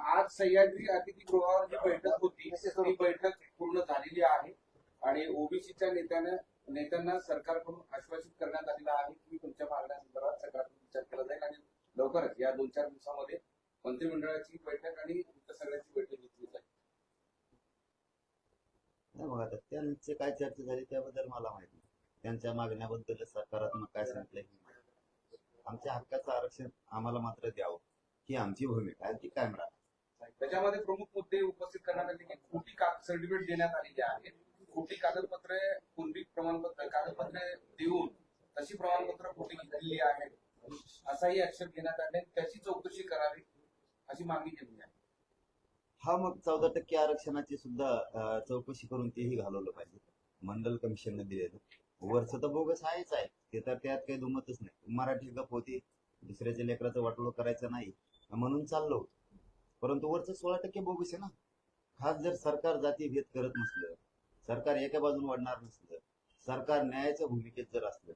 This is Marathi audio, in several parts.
आज सह्याद्री अतिथीगृहावर जी बैठक होती ती बैठक पूर्ण झालेली आहे आणि ओबीसीच्या नेत्यानं नेत्यांना सरकारकडून आश्वासित करण्यात आलेलं आहे की तुमच्या मागण्या संदर्भात सकारात्मक विचार केला जाईल आणि लवकरच या दोन चार दिवसामध्ये मंत्रिमंडळाची बैठक आणि तुमच्या सगळ्यांची बैठक घेतली जाईल. त्यांचे काय चर्चा झाली त्याबद्दल मला माहिती त्यांच्या मागण्याबद्दल सकारात्मक काय नाही. आमच्या हक्काचं आरक्षण आम्हाला मात्र द्यावं. ही आमची भूमिका आहे ती कायम राहणार. त्याच्यामध्ये प्रमुख मुद्दे उपस्थित करण्यात आले की खोटी सर्टिफिकेट देण्यात आलेली आहे खोटी कागदपत्रे कुणबी प्रमाणपत्र कागदपत्रे देऊन तशी प्रमाणपत्र खोटी घेतलेली आहेत. असाही आक्षेप घेण्यात आले. त्याची चौकशी करावी अशी मागणी केली आहे. हा मग चौदा टक्के आरक्षणाची सुद्धा चौकशी करून तेही घालवलं पाहिजे. मंडल कमिशनने दिलेलं. वरच तर बोगस आहेच आहे. ते तर त्यात काही दुमतच नाही. मराठी गप होती. दुसऱ्याच्या लेकराचं वाटोळ करायचं नाही. म्हणून चाललो होतो. परंतु वरचं सोळा टक्के बोगस आहे ना. खास जर सरकार जाती भेद करत नसलं सरकार एका बाजून वाढणार नसलं सरकार न्यायाच्या भूमिकेत जर असलं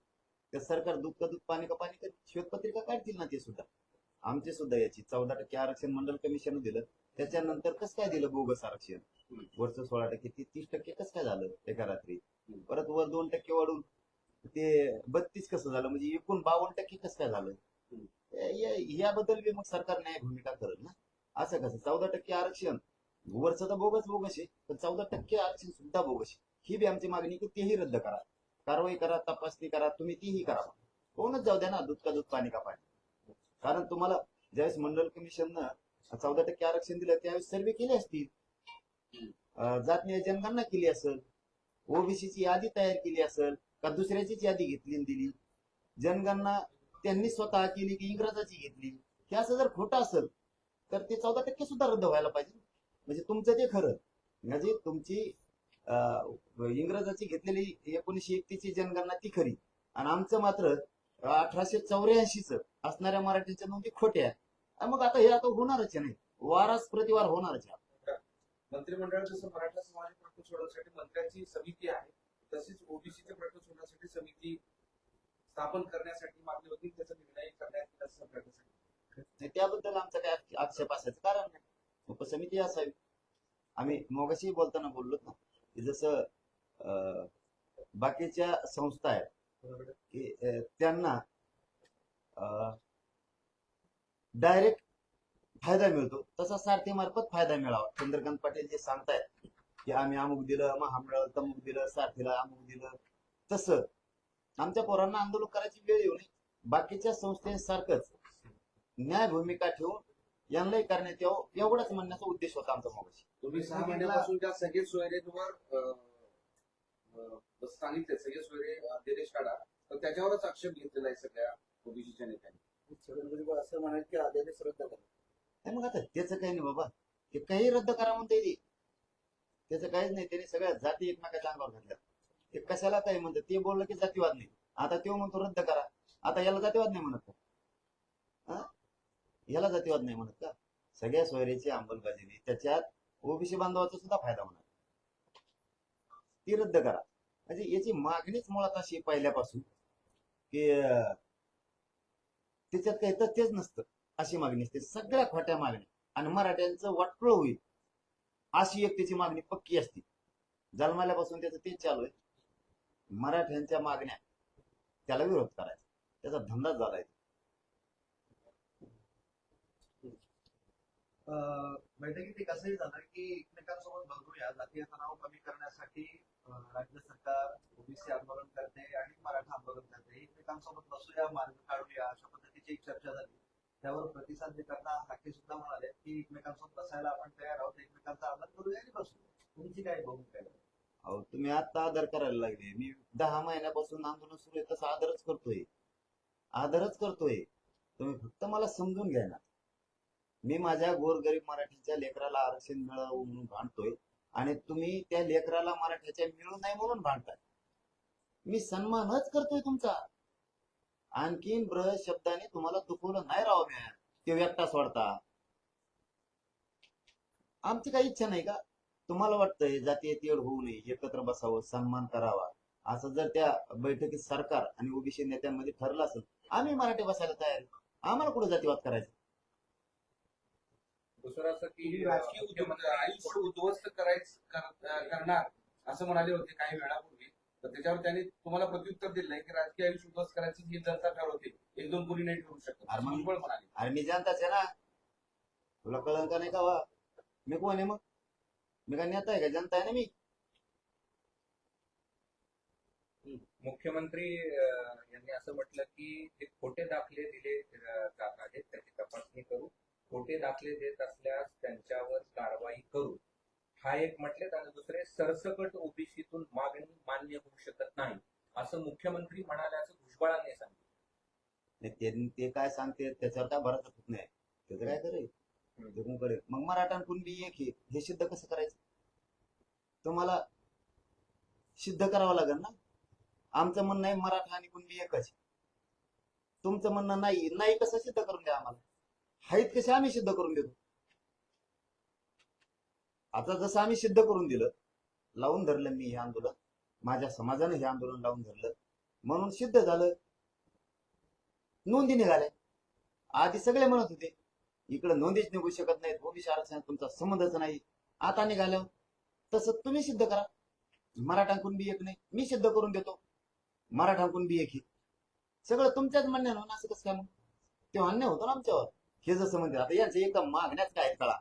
तर सरकार दूध का दूध पाणी का पाणी का श्वेतपत्रिका काढतील ना ते सुद्धा. आमचे सुद्धा याची चौदा टक्के आरक्षण मंडल कमिशन दिलं. त्याच्यानंतर कसं काय दिलं बोगस आरक्षण? वरचं सोळा टक्के ते तीस टक्के कसं काय झालं एका रात्री? परत वर दोन टक्के वाढून ते बत्तीस कसं झालं? म्हणजे एकूण बावन्न टक्के कसं काय झालं? या- या- याबद्दल बी मग सरकार न्याय भूमिका करत ना? असं कसं? चौदा टक्के आरक्षण. वरचं तर बोगस बोगस आहे पण चौदा टक्के आरक्षण सुद्धा बोगस आहे. ही बी आमची मागणी की तेही रद्द करा. कारवाई करा तपासणी करा तुम्ही तीही करा कोणच जाऊ द्या ना दूध का दूध पाणी का पाणी? कारण तुम्हाला ज्यावेळेस मंडल कमिशननं चौदा टक्के आरक्षण दिलं त्यावेळेस सर्वे केले असतील. जातनीय जनगणना केली असेल. ओबीसीची यादी तयार केली असेल का दुसऱ्याचीच यादी घेतली आणि दिली? जनगणना त्यांनी स्वतः केली की इंग्रजाची घेतली? हे असं जर खोटं असेल तर ते चौदा टक्के सुद्धा रद्द व्हायला पाहिजे. म्हणजे तुमचं ते खरं. म्हणजे तुमची इंग्रजाची घेतलेली एकोणीशे एकतीसची जनगणना ती खरी. आणि आमचं मात्र अठराशे चौऱ्याऐंशीच असणाऱ्या मराठीच्या नोंदी खोट्या. मग आता हे आता होणारच नाही. वाराच प्रतिवार होणारच आहे मंत्रिमंडळ जसं मराठा समाज प्रश्न सोडवण्यासाठी मंत्र्यांची समिती आहे. तशीच ओबीसीचे प्रश्न सोडवण्यासाठी समिती स्थापन करण्यासाठी मागणी होती. त्याचा निर्णय करण्यात असं त्याबद्दल आमचा काय आक्षेप असायचं कारण नाही. उपसमिती असावी. आम्ही मगाशी बोलताना बोललो ना की जसं बाकीच्या संस्था आहेत की त्यांना डायरेक्ट फायदा मिळतो. तसा सारथीमार्फत फायदा मिळावा. चंद्रकांत पाटील जे सांगतायत की आम्ही अमुक दिलं महामंडळ तमुक दिलं सारथीला अमुक दिलं. तसं आमच्या पोरांना आंदोलन करायची वेळ येऊ नये. बाकीच्या संस्थेसारखंच न्याय भूमिका ठेवून यांनाही करण्यात यावं एवढाच म्हणण्याचा उद्देश होता आमचा मगाशी. तुम्ही सहा महिन्यापासून त्या सगळे सोयरेंवर सांगितले सगळे सोयरे अध्यादेश काढा तर त्याच्यावरच आक्षेप घेतलेला आहे सगळ्या ओबीसीच्या नेत्यांनी. असं म्हणाल की आदेश रद्द करा नाही मग आता त्याचं काही नाही बाबा. ते काही रद्द करा म्हणते येते त्याचं काहीच नाही. त्याने सगळ्या जाती एकमेकाच्या अंगावर घातल्या. ते कशाला काय म्हणतात? ते बोललं की जातीवाद नाही. आता तो म्हणतो रद्द करा. आता याला जातीवाद नाही म्हणत का? हा? याला जातीवाद नाही म्हणत का? सगळ्या सोयरीची अंमलबजावणी त्याच्यात ओबीसी बांधवाचा सुद्धा फायदा होणार. ती रद्द करा. म्हणजे याची मागणीच मुळात अशी पहिल्यापासून की त्याच्यात काही तथ्यच नसतं. अशी मागणी असते. सगळ्या खोट्या मागण्या. आणि मराठ्यांचं वाटळ होईल. अशी एक त्याची मागणी पक्की असते. जन्माल्यापासून त्याचं तेच चालू आहे. मराठ्यांच्या मागण्या त्याला विरोध करायचा. त्याचा धंदाच झालाय अं, बैठकीत एक असंही झालं की एकमेकांसोबत बघूया जातीय तणाव कमी करण्यासाठी राज्य सरकार ओबीसी आंदोलन करते आणि मराठा आंदोलन करते. एकमेकांसोबत बसूया मार्ग काढूया अशा पद्धतीची एक चर्चा झाली. त्यावर प्रतिसाद देताना हाके सुद्धा म्हणाले की एकमेकांसोबत बसायला आपण तयार आहोत एकमेकांचा आदर करूया आणि बसू तुमची काय भूमिका आहे? अहो तुम्ही आता आदर करायला लागले. मी दहा महिन्यापासून आंदोलन सुरू आहे तसा आदरच करतोय. आदरच करतोय. तुम्ही फक्त मला समजून घ्या ना. मी माझ्या गोरगरीब मराठीच्या लेकराला आरक्षण मिळावं म्हणून भांडतोय आणि तुम्ही त्या लेकराला मराठ्याच्या मिळू नाही म्हणून भांडताय. मी सन्मानच करतोय तुमचा. आणखीन ब्रह शब्दाने तुम्हाला दुखवलं नाही राव म्या. ते व्यक्ता सोडता. आमची काही इच्छा नाही का? तुम्हाला वाटतंय जातीय तेढ होऊ नये एकत्र बसावं सन्मान करावा. असं जर त्या बैठकीत सरकार आणि ओबीसी नेत्यांमध्ये ठरलं असेल आम्ही मराठी बसायला तयार आम्हाला कुठे जातीवाद करायचं? दुसरं असं की राजकीय उद्योग आयुष्य उद्ध्वस्त करायचं करणार असं म्हणाले होते काही वेळापूर्वी. तर त्याच्यावर त्यांनी तुम्हाला प्रत्युत्तर दिलंय की राजकीय आयुष्य उद्ध्वस्त करायचं ही जनता ठरवते. एक दोन कोणी नाही ठरवू शकत. अरे मग- भुजबळ म्हणाले. अरे मी जनताच आहे ना. तुला कळलं का नाही का वा मी कोण आहे मग? मी काय नेता आहे का? जनता आहे ना मी. मुख्यमंत्री अं, यांनी असं म्हटलं की ते खोटे दाखले दिले अं, जात आहेत त्याची तपासणी करू. खोटे दाखले देत असल्यास त्यांच्यावर कारवाई करू. हा एक म्हटलेत आणि दुसरे सरसकट ओबीसीतून मागणी मान्य होऊ शकत नाही असं मुख्यमंत्री म्हणाल्याचं भुजबळांनी सांगितलं. ते काय सांगते त्याच्यावर काय भरोसा होत नाही. त्याचं काय करेल मग मराठा आणि कुणबी एक हे सिद्ध कसं करायचं? तुम्हाला सिद्ध करावं लागेल ना? आमचं म्हणणं आहे मराठा आणि कुणबी एकच. तुमचं म्हणणं नाही नाही कसं सिद्ध करून द्या आम्हाला? आहेत कसे आम्ही सिद्ध करून देतो? आता जसं आम्ही सिद्ध करून दिलं लावून धरलं मी हे आंदोलन माझ्या समाजाने हे आंदोलन लावून धरलं म्हणून सिद्ध झालं. नोंदी निघाल्या. आधी सगळे म्हणत होते इकडे नोंदीच निघू शकत नाहीत भूमिश आरक्षण तुमचा संबंधच नाही. आता निघालं. तसं तुम्ही सिद्ध करा. मराठांकून बी एक नाही मी सिद्ध करून देतो. मराठांकून बी एक आहे. सगळं तुमच्याच म्हणण्यानं असं कसं काय मग? ते अन्याय होतो ना आमच्यावर. हे जसं म्हणते आता यांचं एकदम मागण्याच काय कळा.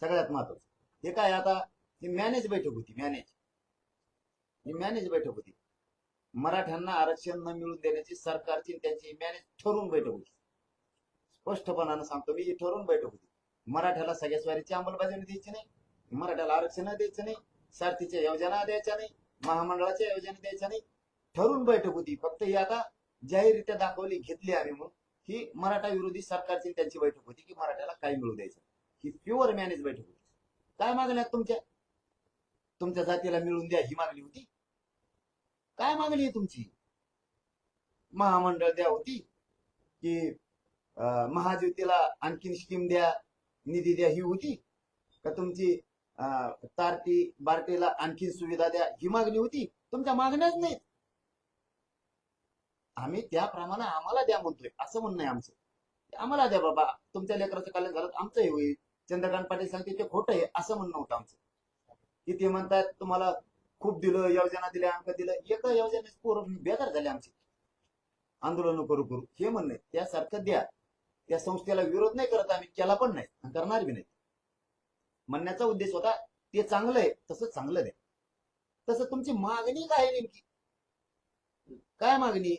सगळ्यात महत्वाचं. हे काय आता? ही मॅनेज बैठक होती मॅनेज ही मॅनेज बैठक होती. मराठ्यांना आरक्षण न मिळून देण्याची सरकारची त्यांची मॅनेज ठरवून बैठक होती. स्पष्टपणानं सांगतो मी ही ठरवून बैठक होती. मराठ्याला सगळ्या स्वारीची अंमलबजावणी द्यायची नाही. मराठ्याला आरक्षण द्यायचं नाही. सारथीच्या योजना द्यायच्या नाही. महामंडळाच्या योजना द्यायच्या नाही. ठरवून बैठक होती. फक्त ही आता जाहीररित्या दाखवली घेतली आम्ही म्हणून. ही मराठा विरोधी सरकारची त्यांची बैठक होती की मराठ्याला काय मिळू द्यायचं ही प्युअर मॅनेज बैठक होती. काय मागण्यात तुमच्या? तुमच्या जातीला मिळून द्या ही मागणी होती. काय मागणी आहे तुमची? महामंडळ द्या होती की महाज्योतीला आणखीन स्कीम द्या निधी द्या ही होती. का तुमची तारती बारतीला आणखीन सुविधा द्या ही मागणी होती. तुमच्या मागण्याच नाहीत. आम्ही त्याप्रमाणे आम्हाला द्या म्हणतोय. असं म्हणणं आहे आमचं. आम्हाला द्या बाबा. तुमच्या लेकराचं कल्याण झालं आमचंही होईल. चंद्रकांत पाटील सांगते ते खोटं आहे असं म्हणणं होतं आमचं. की ते म्हणतात तुम्हाला खूप दिलं योजना दिल्या अंक दिलं. एका योजनेच पोरं बेकार झाले आमचे. आंदोलन करू करू. हे म्हणणं त्यासारखं द्या. त्या संस्थेला विरोध नाही करत आम्ही केला पण नाही करणार बी नाही. म्हणण्याचा उद्देश होता ते चांगलं आहे तसं चांगलं नाही. तसं तुमची मागणी काय नेमकी? काय मागणी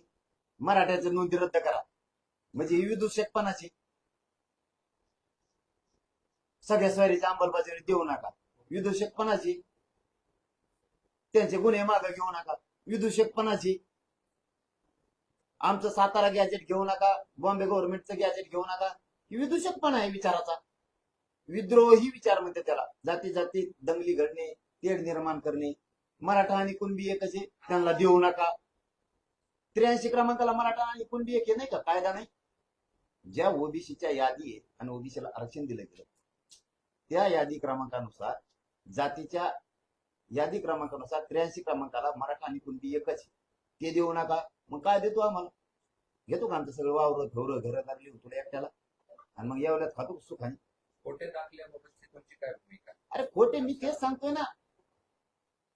मराठ्याचं नोंदी रद्द करा. म्हणजे ही विदूषकपणाची सगळ्या स्वारीची अंमलबजावणी देऊ नका. विदूषकपणाची. त्यांचे गुन्हे मागे घेऊ नका. विदूषकपणाची. आमचं सातारा गॅजेट घेऊ नका. बॉम्बे गव्हर्नमेंटचं गॅजेट घेऊ नका. ही विदूषकपणा आहे विचाराचा. विद्रोही विचार म्हणते त्याला. जाती जाती दंगली घडणे तेढ निर्माण करणे. मराठा आणि कुणबी एक त्यांना देऊ नका. त्र्याऐंशी क्रमांकाला मराठा आणि कुणबी एक हे नाही का? कायदा नाही? ज्या ओबीसीच्या यादी आहे आणि ओबीसीला आरक्षण दिलं गेलं त्या यादी क्रमांकानुसार जातीच्या यादी क्रमांकानुसार त्र्याऐंशी क्रमांकाला मराठा आणि कुणबी एकच. ते देऊ नका. मग काय देतो आम्हाला? घेतो का आमचं सगळं वावर घर घर लागली तुला एकट्याला? आणि मग यावल्यात खातो सुखाने? खोटे दाखल्याबाबतची तुमची काय भूमिका? अरे खोटे मी तेच सांगतोय ना.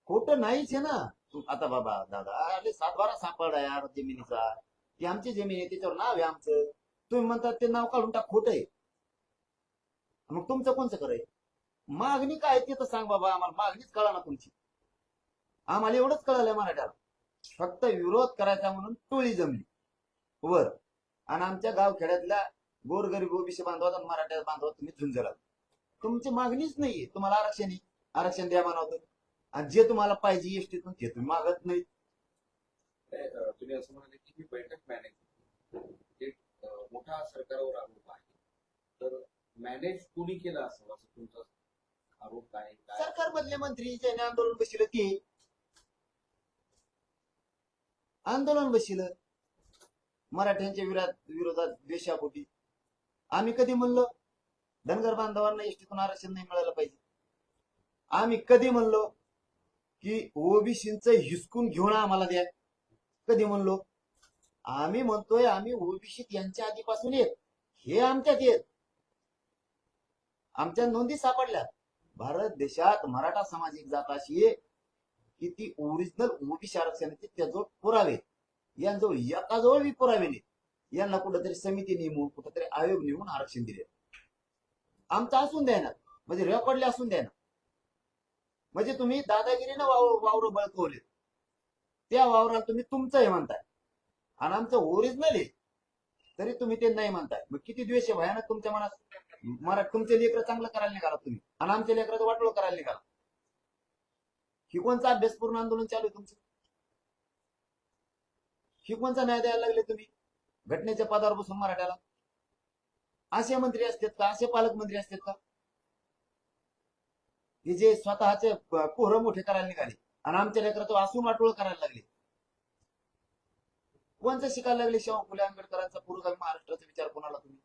खोटं नाहीच आहे ना. तू आता बाबा दादा अरे सातबारा सापडा यार जमिनीचा. ती आमची जमीन आहे त्याच्यावर नाव आहे आमचं. तुम्ही म्हणतात ते नाव काढून टाक खोटं आहे. मग तुमचं कोणचं खरं आहे? मागणी काय ते तर सांग बाबा आम्हाला मागणीच कळा ना तुमची. आम्हाला एवढंच कळालंय मराठ्याला. फक्त विरोध करायचा म्हणून टोळी जमली. वर. आणि आमच्या गावखेड्यातल्या गोरगरीब ओबीसी बांधवात आणि मराठ्या बांधवात तुम्ही झुंजला तुमची मागणीच नाहीये. तुम्हाला आरक्षण आरक्षण द्या म्हणावं आणि जे तुम्हाला पाहिजे एसटीतून ते तुम्ही मागत नाही तुम्ही असं म्हणाले की ही बैठक मॅनेज मोठा सरकारवर आरोप आहे. तर मॅनेज कोणी केलं असं? असं तुमचा आरोप काय? काय? सरकार मधले मंत्री ज्याने आंदोलन बसिलं ते. आंदोलन बसिलं मराठ्यांच्या विरोधात विरोधात द्वेषापोटी आम्ही कधी म्हणलो धनगर बांधवांना एसटीतून आरक्षण नाही मिळालं पाहिजे. आम्ही कधी म्हणलो की ओबीसीच हिसकून घेऊन आम्हाला द्या. कधी म्हणलो? आम्ही म्हणतोय आम्ही ओबीसी यांच्या आधीपासून येत हे आमच्यात येत आमच्या नोंदी सापडल्या. भारत देशात मराठा समाज एक जात अशी आहे की ती ओरिजिनल ओबीसी आरक्षणाचे त्याजवळ पुरावे यांजवळ एकाजवळ बी पुरावे नाही यांना कुठंतरी समिती नेमून कुठंतरी आयोग नेमून आरक्षण दिले. आमचं असून द्या ना म्हणजे रेकॉर्डले असून द्या ना म्हणजे तुम्ही दादागिरीनं वावर वावर बळकवले त्या वावराला तुम्ही तुमचं आहे म्हणताय. आणि आमचं ओरिजिनल आहे. तरी तुम्ही ते नाही म्हणताय. मग किती द्वेष आहे? भयानक तुमच्या मनात. मरा तुमचे लेकर चांगलं करायला निघाला तुम्ही. आणि आमच्या लेकराचं वाटोळ करायला निघाला. ही कोणचा अभ्यासपूर्ण आंदोलन चालू आहे तुमचं? ही कोणचा न्याय द्यायला लागले तुम्ही? घटनेच्या पदावर बसून मराठ्याला? असे मंत्री असतात का? असे पालकमंत्री असतात का? हे जे स्वतःचे पोहरं मोठे करायला निघाले आणि आमच्या लेकराचं आसू वाटोळ करायला लागले. कोणचं शिकायला लागले? शाहू फुले आंबेडकरांचा पुरोगामी महाराष्ट्राचा विचार कोणाला तुम्ही?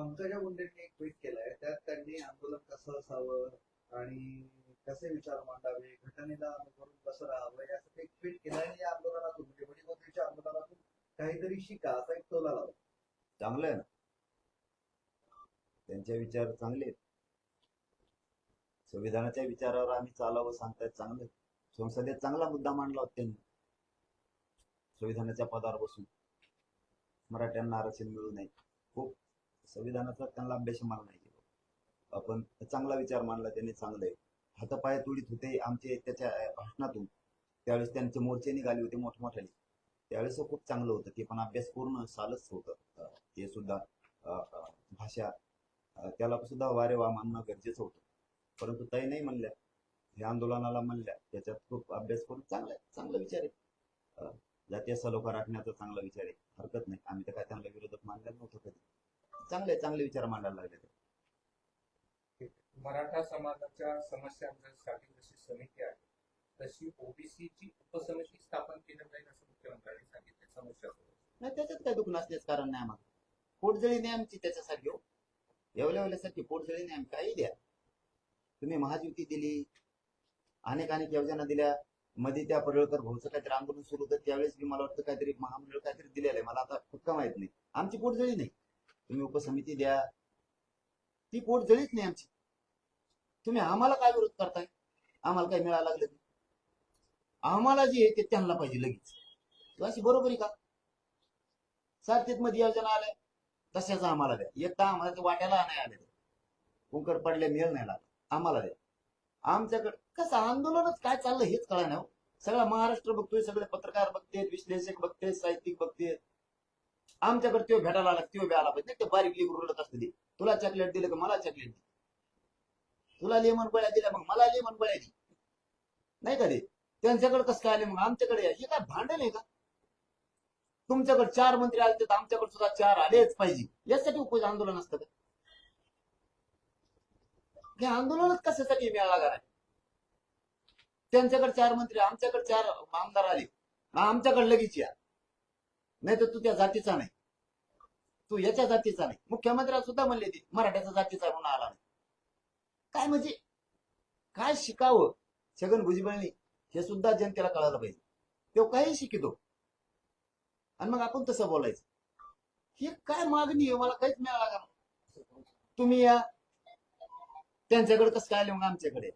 पंकजा मुंडेंनी एक ट्विट केलंय त्यात त्यांनी आंदोलन कसं असावं आणि कसे विचार मांडावे घटनेला अनुसरून कसं राहावं यासाठी एक ट्विट केलंय आणि या आंदोलनातून म्हणजे वडीलपत्रीच्या आंदोलनातून काहीतरी शिका असा एक टोला लावला. चांगलं आहे ना? त्यांचे विचार चांगले आहेत. संविधानाच्या विचारावर आम्ही चालावं सांगतायत चांगलं. संसदेत चांगला मुद्दा मांडला होता त्यांनी. संविधानाच्या पदावर बसून. मराठ्यांना आरक्षण मिळू नये. खूप संविधानाचा त्यांना अभ्यास मला नाही केला. आपण चांगला विचार मांडला त्यांनी चांगलं आहे. हातापाय तुळीत होते आमचे त्याच्या भाषणातून. त्यावेळेस त्यांचे मोर्चे निघाले होते मोठमोठ्याने त्यावेळेस खूप चांगलं होतं ते पण अभ्यास पूर्ण सालच होतं. ते सुद्धा भाषा त्याला सुद्धा वारे वा मानणं गरजेचं होतं. परंतु ताई नाही म्हणल्या. हे आंदोलनाला म्हणल्या. त्याच्यात खूप अभ्यास करून चांगला चांगला विचार आहे. जातीय सलोखा राखण्याचा चांगला विचार आहे. हरकत नाही. आम्ही तर काय त्यांना विरोधक मानला नव्हतं कधी. चांगले चांगले विचार मांडायला लागले. मराठा समाजाच्या समस्यांसाठी जशी समिती आहे तशी ओबीसीची उपसमिती स्थापन केली जाईल असं मुख्यमंत्र्यांनी सांगितले. समस्या. नाही त्याच्यात काय दुखण्यास कारण नाही आम्हाला. पोटजळी नाही आमची त्याच्यासाठी हो. एवढ्या एवढ्यासाठी पोटजळी नाही आम्ही काही द्या. तुम्ही महायुती दिली अनेक अनेक योजना दिल्या. मध्ये त्या पडळकर भाऊचं काहीतरी आंदोलन सुरू होतं त्यावेळेस मी मला वाटतं काहीतरी महामंडळ काहीतरी दिलेलं आहे. मला आता पक्का माहीत नाही. आमची पोटजळी नाही. तुम्ही उपसमिती द्या. ती पोट पोटजळीच नाही आमची. तुम्ही आम्हाला काय विरोध करताय? आम्हाला काय मिळायला लागलं नाही. आम्हाला जे आहे ते त्यांना पाहिजे लगेच. अशी बरोबरी का? सारथीत मध्ये योजना आल्या तशाच आम्हाला द्या. एकदा आम्हाला ते वाट्याला नाही आले कुंकर पडले मिळ नाही लागला. आम्हाला द्या. आमच्याकडे कसं आंदोलनच काय चाललं हेच कळा नाही हो. सगळा महाराष्ट्र बघतोय सगळे पत्रकार बघतेत विश्लेषक बघतेत साहित्यिक बघतेत. आमच्याकडे तो भेटायला आला तो बी आला पाहिजे. ते बारीक लिहून रडत असते ते. तुला चॉकलेट दिलं का? मला चॉकलेट दे तुला लेमन गोळ्या दिल्या मग मला लेमन गोळ्या दे नाही का ते त्यांच्याकडे कसं काय आले मग? आमच्याकडे हे काय भांडण आहे का? तुमच्याकडे चार मंत्री आले तर आमच्याकडे सुद्धा चार आलेच पाहिजे. यासाठी उपज आंदोलन असतं का? हे आंदोलनच कशासाठी मिळाला आहे त्यांच्याकडे चार मंत्री आमच्याकडे चार आमदार आले. आमच्याकडे लगेच या. नाही तर तू त्या जातीचा नाही. तू याच्या जातीचा नाही. मुख्यमंत्र्याला सुद्धा म्हणले ते मराठ्याचा जातीचा म्हणून आला नाही. काय म्हणजे? काय शिकावं? छगन भुजबळनी हे सुद्धा जनतेला कळायला पाहिजे. तो काही शिकितो. आणि मग आपण तसं बोलायचं. हे काय मागणी आहे? मला काहीच मिळाला का तुम्ही या. त्यांच्याकडे कसं काय आले मग आमच्याकडे?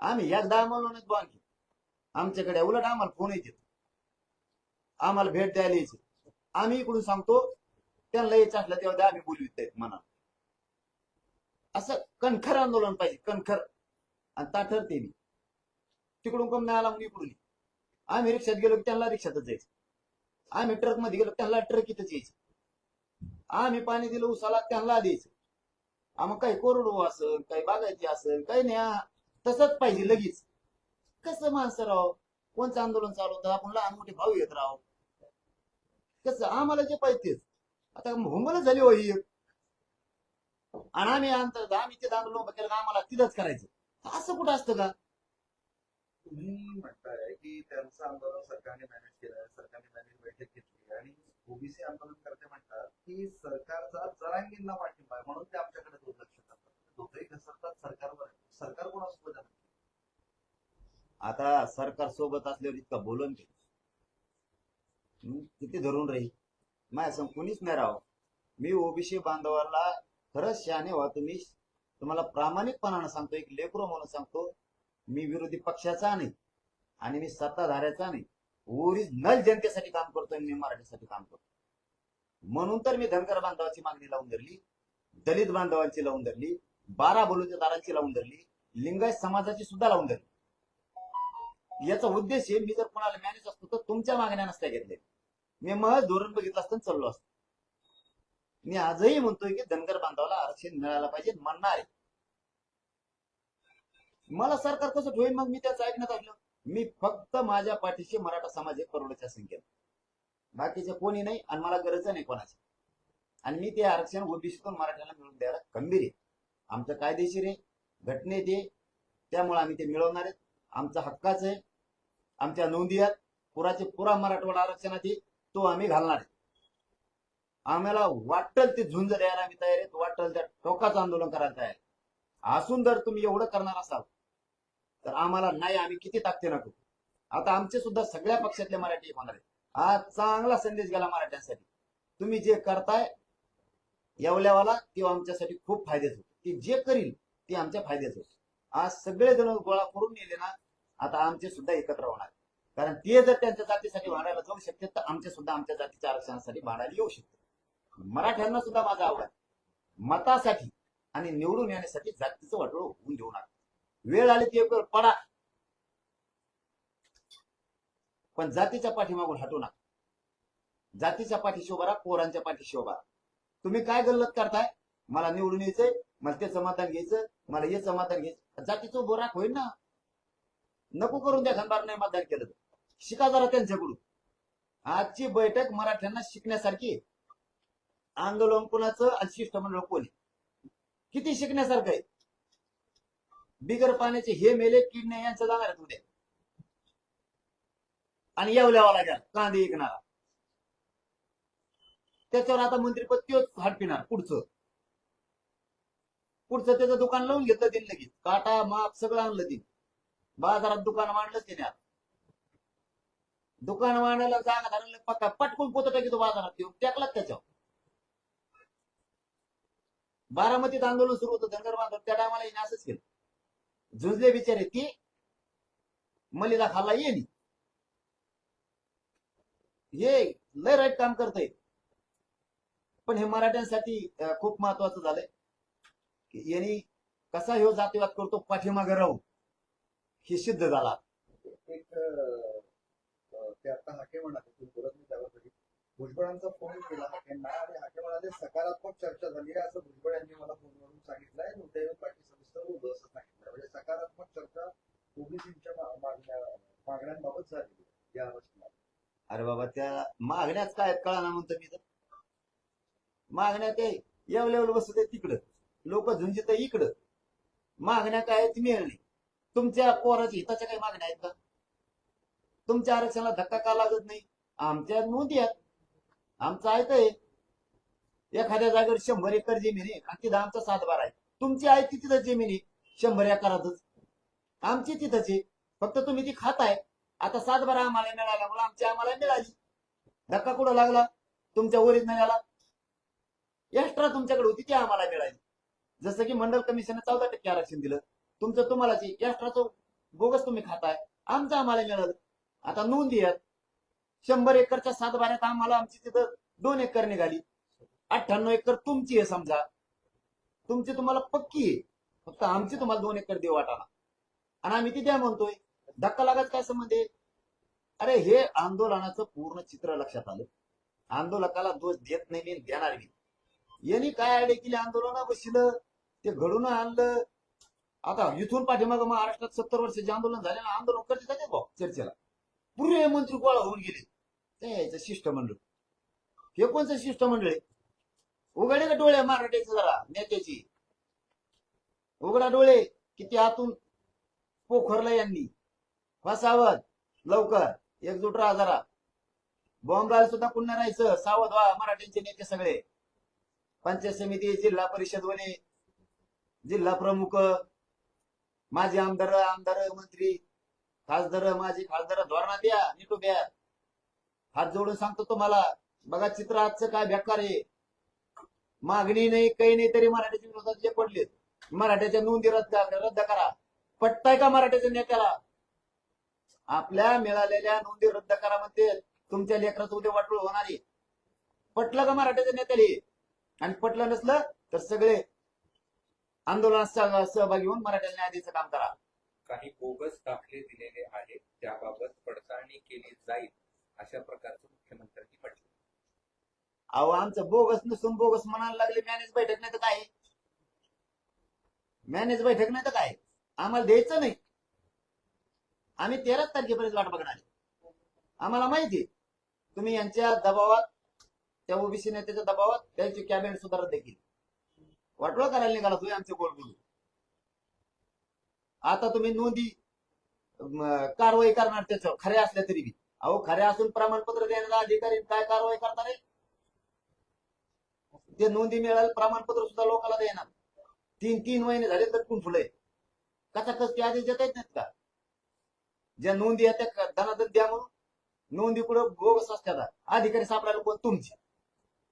आम्ही एकदा आम्हाला नाही आणखी आमच्याकडे उलट आम्हाला फोन येते आम्हाला भेट द्यायला यायचे. आम्ही इकडून सांगतो त्यांना यायचं असलं तेव्हा द्या, आम्ही बोलवित आहेत म्हणा असं कणखर आंदोलन पाहिजे कणखर. आणि ताठरते मी. तिकडून कोण नाही आला म्हणून इकडून आम्ही रिक्षात गेलो की त्यांना रिक्षातच जायचं. आम्ही ट्रकमध्ये गेलो त्यांना ट्रक इथंच यायचं. आम्ही पाणी दिलं उसाला त्यांना द्यायचं. आम्ही काही कोरडू असेल काही बागायती असेल काही नाही. तसंच पाहिजे लगेच. कसं माणसं राव कोणचं आंदोलन चालू होतं? आपण लहान मोठे भाऊ येत राव कसं आम्हाला जे पाहिजे तेच. आता हुंबलच झाली हो ही. आणि आम्ही अंतर आम्ही ते आंदोलन उभं केलं का आम्हाला तिथंच करायचं. असं कुठं असतं का? तुम्ही म्हणताय की त्यांचं आंदोलन सरकारने मॅनेज केलं सरकारने मॅनेज बैठक घेतली आणि ओबीसी आंदोलन करते म्हणतात की सरकारचा जरांगींना पाठिंबा आहे म्हणून ते आमच्याकडे दुर्लक्ष करतात. दोघेही घसरतात सरकारवर. सरकार कोणासोबत आता सरकार सोबत असल्यावर इतका बोलन किती धरून राहील? माझ्या संग कुणीच नाही राव. मी ओबीसी बांधवाला खरंच शहाणे व्हा तुम्ही. तुम्हाला प्रामाणिकपणानं सांगतो एक लेकरो म्हणून सांगतो मी विरोधी पक्षाचा नाही आणि मी सत्ताधाऱ्याचा नाही ओरिजिनल जनतेसाठी काम करतोय आणि मी मराठीसाठी काम करतो म्हणून तर मी धनगर बांधवाची मागणी लावून धरली दलित बांधवांची लावून धरली बारा बलुतेदारांची लावून धरली लिंगायत समाजाची सुद्धा लावून धरली. याचा उद्देश मी जर कोणाला मॅनेज असतो तर तुमच्या मागण्या नसत्या घेतल्या. मी मग धोरण बघितलं असतं चाललो असतो. मी आजही म्हणतोय की धनगर बांधवाला आरक्षण मिळायला पाहिजे म्हणणार आहे. मला सरकार कसं ठेवेल मग मी त्याचं ऐकण्यात आलो. मी फक्त माझ्या पाठीशी मराठा समाज एक करोडच्या संख्येत. बाकीचे कोणी नाही आणि मला गरज नाही कोणाची. आणि मी ते आरक्षण ओबीसीतून मराठ्याला मिळवून द्यायला खंबीर आहे. आमचं कायदेशीर आहे घटनेत आहे. त्यामुळे आम्ही ते मिळवणार आहेत आमचा हक्काच आहे. आमच्या नोंदी आहेत. पुराचे पुरा मराठवाडा आरक्षणात तो आम्ही घालणार आहे. आम्हाला वाटल ते झुंज द्यायला आम्ही तयार आहेत वाटल त्या टोकाचं आंदोलन करायला तयार असून जर तुम्ही एवढं करणार असाल तर आम्हाला नाही आम्ही किती ताकते नको आता आमचे सुद्धा सगळ्या पक्षातले मराठी होणार आहेत. आज चांगला संदेश गेला मराठ्यांसाठी. तुम्ही जे करताय येवल्यावाला ते आमच्यासाठी खूप फायद्याचं होत. ते जे करील ते आमच्या फायद्याचं होतं. आज सगळे जण गोळा करून नेले ना आता आमचे सुद्धा एकत्र होणार कारण ते जर त्यांच्या जातीसाठी भांडायला जाऊ शकते तर आमच्या सुद्धा आमच्या जातीच्या आरक्षणासाठी भांडायला येऊ शकते. मराठ्यांना सुद्धा माझा आव्हान मतासाठी आणि निवडून येण्यासाठी जातीचं वाटोळ होऊन देऊ नका. वेळ आली ती एक वेळ पडा. पण जातीच्या पाठीमागून हटू नका. जातीच्या पाठीशी उभारा पोरांच्या पाठीशी उभारा तुम्ही काय गल्लत करताय? मला निवडून यायचंय मला ते समाधान घ्यायचं मला हे समाधान घ्यायचं जातीचं उभं राख होईल ना. नको करून द्या खंबार नाही मतदान केलं तर. शिका जरा त्यांच्याकडून. आजची बैठक मराठ्यांना शिकण्यासारखी आहे. आंदोलन कोणाचं आणि शिष्टमंडळ कोणी किती शिकण्यासारखं आहे? बिगर पाण्याचे हे मेले किडने यांचं जाणार आहेत उद्या आणि येवल्यावा लागेल कांदे ऐकणारा त्याच्यावर आता मंत्रीपद त्योच हात पिणार पुढचं. पुढचं त्याचं दुकान लावून घेतलं तिने लगेच. काटा माप सगळं आणलं तिने. बाजारात दुकान मांडलं तिने आता. दुकान मांडायला जागा धरलं पक्का पटकून पोत टाकी तो बाजारात येऊन. टाकलात त्याच्यावर. बारामतीत आंदोलन सुरू होतं. धनगर बांधव त्या टायमाला येणे असंच केलं. झुंजले बिचारे ती मलिदा खाल्ला येणी हे लय राईट काम करतय. पण हे मराठ्यांसाठी खूप महत्वाचं झालंय. की यांनी कसा ह्यो जातीवाद करतो पाठीमागे राहून. हे सिद्ध झाला. एक ते आता हाके म्हणाले तुम्ही बोलत नाही त्यावर भुजबळांचा फोन केला हाकेंना आणि हाके म्हणाले सकारात्मक चर्चा झाली आहे असं भुजबळ यांनी मला फोनवरून सांगितलंय उद्या पाटील सविस्तर बोलू असं सांगितलं म्हणजे सकारात्मक चर्चा ओबीसीच्या मागण्या मागण्यांबाबत झाली या वर्षी अरे बाबा त्या मागण्याच काय कळा ना म्हणतो मी तर. मागण्या ते येवल्यावर बसत आहे तिकडं. लोक झुंजित इकडं. मागण्या काय आहेत मिळेल तुमच्या पोराच्या हिताच्या काही मागण्या आहेत का? तुमच्या आरक्षणाला धक्का का लागत नाही? आमच्या नोंदी आहेत. आमचं आहे आहे एखाद्या जागेवर शंभर एकर जमीन आहे. आणि तिथं आमचा सातबार आहे. तुमची आहे ती तिथं जमीन आहे. शंभर एकरातच. आमची तिथंच आहे. फक्त तुम्ही ती खाताय आता सातबारा आम्हाला मिळाला म्हणून आमची आम्हाला मिळाली. धक्का कुठं लागला? तुमच्या ओरिजिनल एक्स्ट्रा तुमच्याकडे होती ती आम्हाला मिळाली. जसं की मंडल कमिशनने चौदा टक्के आरक्षण दिलं. तुमचं तुम्हाला एक्स्ट्राचं बोगस तुम्ही खाताय. आमचं आम्हाला मिळालं. आता नोंद आहेत शंभर एकरच्या सात बाऱ्यात आम्हाला आमची तिथं दोन एकर निघाली. अठ्ठ्याण्णव एकर तुमची आहे समजा. तुमची तुम्हाला पक्की आहे. फक्त आमची तुम्हाला दोन एकर देऊ वाटाला आणि आम्ही ती द्या म्हणतोय? धक्का लागत काय संबंध अरे हे आंदोलनाचं पूर्ण चित्र लक्षात आलं. आंदोलकाला दोष देत नाही मी देणार मी यांनी काय आयडिया केली आंदोलन बसलं ते घडून आणलं. आता इथून पाठीमागं महाराष्ट्रात सत्तर वर्षाचे आंदोलन झाले ना आंदोलन करते जाते भाऊ? चर्चेला. पुरे मंत्री गोळा होऊन गेले. त्याचं शिष्टमंडळ. हे कोणचं शिष्टमंडळ? आहे उघडे का डोळे मराठ्याचे जरा नेत्याची? उघडा डोळे किती आतून पोखरला यांनी. फसावत लवकर. एकजूट राहा जरा. बॉम्बला सुद्धा पुन्हा राहायचं. सावध व्हा मराठ्यांचे नेते सगळे. पंचायत समिती जिल्हा परिषद वने जिल्हा प्रमुख माजी आमदार आमदार मंत्री खासदार माझी खासदार धोरणा द्या नीट उभ्या हात जोडून सांगतो तुम्हाला. बघा चित्र आजचं काय बेकार आहे. मागणी नाही काही नाही तरी मराठ्याच्या विरोधात जे पडलेत. मराठ्याच्या नोंदी रद्द रद्द करा. पटताय का मराठ्याच्या नेत्याला? आपल्या मिळालेल्या नोंदी रद्द करा म्हणते. तुमच्या लेकराचं उद्या वाटोळ होणार आहे. पटलं का मराठ्याच्या नेत्याला? आणि पटलं नसलं तर सगळे आंदोलनात सहभागी होऊन मराठ्याला न्याय द्यायचं काम करा. काही बोगस दाखले दिलेले आहेत त्याबाबत पडताळणी केली जाईल अशा प्रकारचं मुख्यमंत्र्यांनी म्हटलं. अहो आमचं बोगस नसून बोगस म्हणायला लागले मॅनेज बैठक नाही तर काय? मॅनेज बैठक नाही तर काय? आम्हाला द्यायचं नाही. आम्ही तेराच तारखेपर्यंत वाट बघणार आम्हाला माहिती आहे, तुम्ही यांच्या दबावात त्या ओबीसी नेत्याच्या दबावात त्यांची कॅबिनेट सुधारत देखील. वाटोळ करायला निघाला तुम्ही आमचे गोल बोलू आता तुम्ही नोंदी कारवाई करणार त्याच्यावर. खऱ्या असल्या तरी बी. अहो खऱ्या असून प्रमाणपत्र देण्याचा अधिकारी काय कारवाई करणार आहे ते नोंदी मिळालं प्रमाणपत्र सुद्धा लोकांना देणार. तीन तीन महिने झाले तर कोण फुले कसा कस ते आदेश देता येत नाहीत का? ज्या नोंदी आहेत त्या धनादन द्या म्हणून. नोंदी पुढे बोगस असतात अधिकारी सापडायला कोण? तुमचे.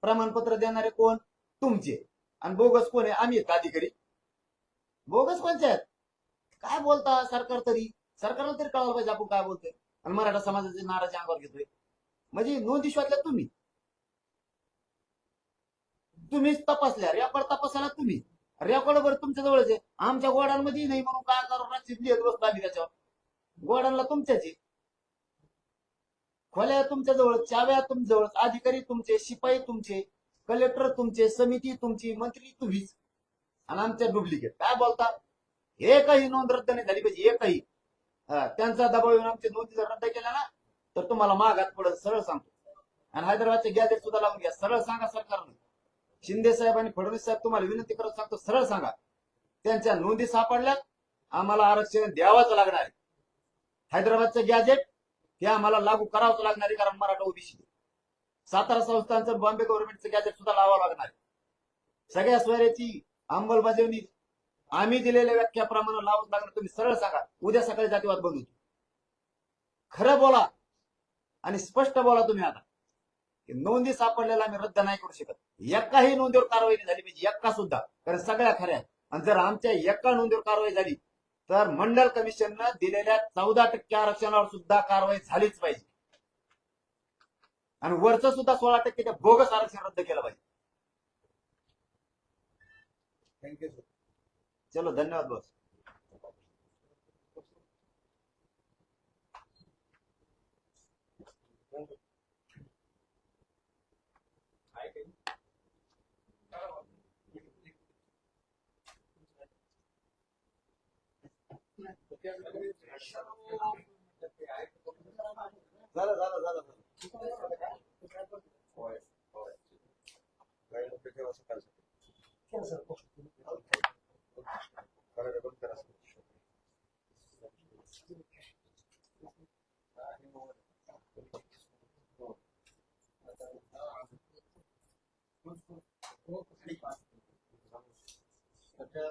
प्रमाणपत्र देणारे कोण? तुमचे. आणि बोगस कोण आहे? आम्ही आहेत का अधिकारी? बोगस कोणचे आहेत? काय बोलता सरकार तरी? सरकारला तरी कळायला पाहिजे आपण काय बोलतोय. आणि मराठा समाजाचे नाराजी अंगावर घेतोय. म्हणजे नोंदी शोधल्या तुम्ही. तुम्हीच तपासल्या. रेकॉर्ड तपासायला तुम्ही. रेकॉर्ड वर तुमच्या जवळच आहे. आमच्या गोडांमध्ये नाही म्हणून काय करू? रात्री लिहित बसतो आम्ही त्याच्यावर. गोडांना तुमच्याच आहे. खोल्या तुमच्या जवळ चाव्या तुमच्याजवळ अधिकारी तुमचे शिपाई तुमचे कलेक्टर तुमचे समिती तुमची मंत्री तुम्हीच. आणि आमच्या डुप्लिकेट काय बोलता? एकही नोंद रद्द नाही झाली पाहिजे एकही. त्यांचा दबाव येऊन आमच्या नोंदी जर रद्द केल्या ना तर तुम्हाला मागात पडत सरळ सांगतो. आणि हैदराबादचे गॅजेट सुद्धा लावून घ्या सरळ सांगा सरकारनं शिंदे साहेब आणि फडणवीस साहेब तुम्हाला विनंती करत सांगतो सरळ सांगा. त्यांच्या नोंदी सापडल्यात आम्हाला आरक्षण द्यावाच लागणार आहे. हैदराबादचं गॅजेट हे आम्हाला लागू करावंच लागणार आहे कारण मराठा ओबीसी सातारा संस्थांचं बॉम्बे गव्हर्नमेंटचं गॅजेट सुद्धा लावावं लागणार आहे. सगळ्या स्वैराची अंमलबजावणी आम्ही दिलेल्या व्याख्याप्रमाणे लावत लागणार तुम्ही सरळ सांगा. उद्या सकाळी जातीवाद बंद होतो खरं बोला आणि स्पष्ट बोला तुम्ही आता. नोंदी सापडलेला आम्ही रद्द नाही करू शकत. एकाही नोंदीवर कारवाई नाही झाली पाहिजे. एका सुद्धा. कारण सगळ्या खऱ्या आहेत. आणि जर आमच्या एका नोंदीवर कारवाई झाली तर मंडल कमिशननं दिलेल्या चौदा टक्के आरक्षणावर सुद्धा कारवाई झालीच पाहिजे. आणि वरचं सुद्धा सोळा टक्के बोगस आरक्षण रद्द केलं पाहिजे. थँक्यू सर चलो धन्यवाद बॉस झालं झालं झालं झालं. त्याच्या